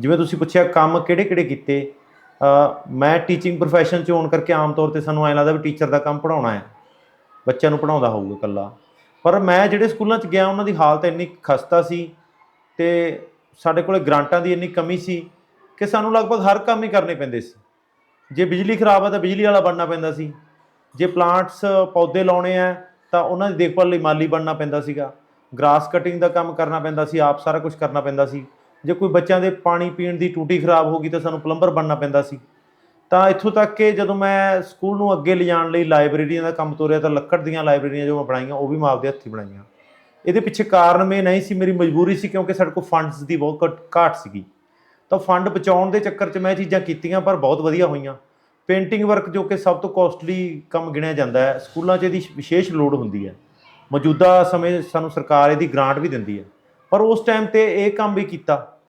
ਜਿਵੇਂ ਤੁਸੀਂ ਪੁੱਛਿਆ ਕੰਮ ਕਿਹੜੇ-ਕਿਹੜੇ ਕੀਤੇ ਮੈਂ ਟੀਚਿੰਗ profession ਚ ਹੋਣ ਕਰਕੇ ਆਮ ਤੌਰ ਤੇ ਸਾਨੂੰ ਐਂ ਲੱਗਦਾ ਵੀ ਟੀਚਰ ਦਾ ਕੰਮ ਪੜਾਉਣਾ ਹੈ, ਬੱਚਿਆਂ ਨੂੰ ਪੜਾਉਂਦਾ ਹੋਊਗਾ ਇਕੱਲਾ। ਪਰ ਮੈਂ ਜਿਹੜੇ ਸਕੂਲਾਂ 'ਚ ਗਿਆ, ਉਹਨਾਂ ਦੀ ਹਾਲਤ ਇੰਨੀ ਖਸਤਾ ਸੀ ਤੇ ਸਾਡੇ ਕੋਲੇ ਗ੍ਰਾਂਟਾਂ ਦੀ ਇੰਨੀ ਕਮੀ ਸੀ ਕਿ ਸਾਨੂੰ ਲਗਭਗ ਹਰ ਕੰਮ ਹੀ ਕਰਨੇ ਪੈਂਦੇ ਸੀ। ਜੇ ਬਿਜਲੀ ਖਰਾਬ ਹੈ ਤਾਂ ਬਿਜਲੀ ਵਾਲਾ ਬਣਨਾ ਪੈਂਦਾ ਸੀ। ਜੇ ਪਲਾਂਟਸ ਪੌਦੇ ਲਾਉਣੇ ਆ ਤਾਂ ਉਹਨਾਂ ਦੀ ਦੇਖਭਾਲ ਲਈ ਮਾਲੀ ਬਣਨਾ ਪੈਂਦਾ ਸੀਗਾ। ਗ੍ਰਾਸ ਕਟਿੰਗ ਦਾ ਕੰਮ ਕਰਨਾ ਪੈਂਦਾ ਸੀ, ਆਪ ਸਾਰਾ ਕੁਝ ਕਰਨਾ ਪੈਂਦਾ ਸੀ। ਜੇ ਕੋਈ ਬੱਚਿਆਂ ਦੇ ਪਾਣੀ ਪੀਣ ਦੀ ਟੂਟੀ ਖਰਾਬ ਹੋ ਗਈ ਤਾਂ ਸਾਨੂੰ ਪਲੰਬਰ ਬਣਨਾ ਪੈਂਦਾ ਸੀ। ਤਾਂ ਇੱਥੋਂ ਤੱਕ ਕਿ ਜਦੋਂ ਮੈਂ ਸਕੂਲ ਨੂੰ ਅੱਗੇ ਲਿਜਾਣ ਲਈ ਲਾਇਬ੍ਰੇਰੀਆਂ ਦਾ ਕੰਮ ਤੋਰਿਆ ਤਾਂ ਲੱਕੜ ਦੀਆਂ ਲਾਇਬ੍ਰੇਰੀਆਂ ਜੋ ਮੈਂ ਬਣਾਈਆਂ, ਉਹ ਵੀ ਮੈਂ ਆਪਦੇ ਹੱਥੀਂ ਬਣਾਈਆਂ। ਇਹਦੇ ਪਿੱਛੇ ਕਾਰਨ ਮੈਂ ਨਹੀਂ ਸੀ, ਮੇਰੀ ਮਜਬੂਰੀ ਸੀ ਕਿਉਂਕਿ ਸਾਡੇ ਕੋਲ ਫੰਡਸ ਦੀ ਬਹੁਤ ਘੱਟ- ਘਾਟ ਸੀਗੀ। ਤਾਂ ਫੰਡ ਬਚਾਉਣ ਦੇ ਚੱਕਰ 'ਚ ਮੈਂ ਇਹ ਚੀਜ਼ਾਂ ਕੀਤੀਆਂ ਪਰ ਬਹੁਤ ਵਧੀਆ ਹੋਈਆਂ। ਪੇਂਟਿੰਗ ਵਰਕ ਜੋ ਕਿ ਸਭ ਤੋਂ ਕੋਸਟਲੀ ਕੰਮ ਗਿਣਿਆ ਜਾਂਦਾ ਹੈ, ਸਕੂਲਾਂ 'ਚ ਇਹਦੀ ਵਿਸ਼ੇਸ਼ ਲੋੜ ਹੁੰਦੀ ਹੈ। ਮੌਜੂਦਾ ਸਮੇਂ ਸਾਨੂੰ ਸਰਕਾਰ ਇਹਦੀ ਗ੍ਰਾਂਟ ਵੀ ਦਿੰਦੀ ਹੈ। ਪਰ ਉਸ ਟਾਈਮ ਤੇ ਇਹ ਕੰਮ ਵੀ ਕੀਤਾ।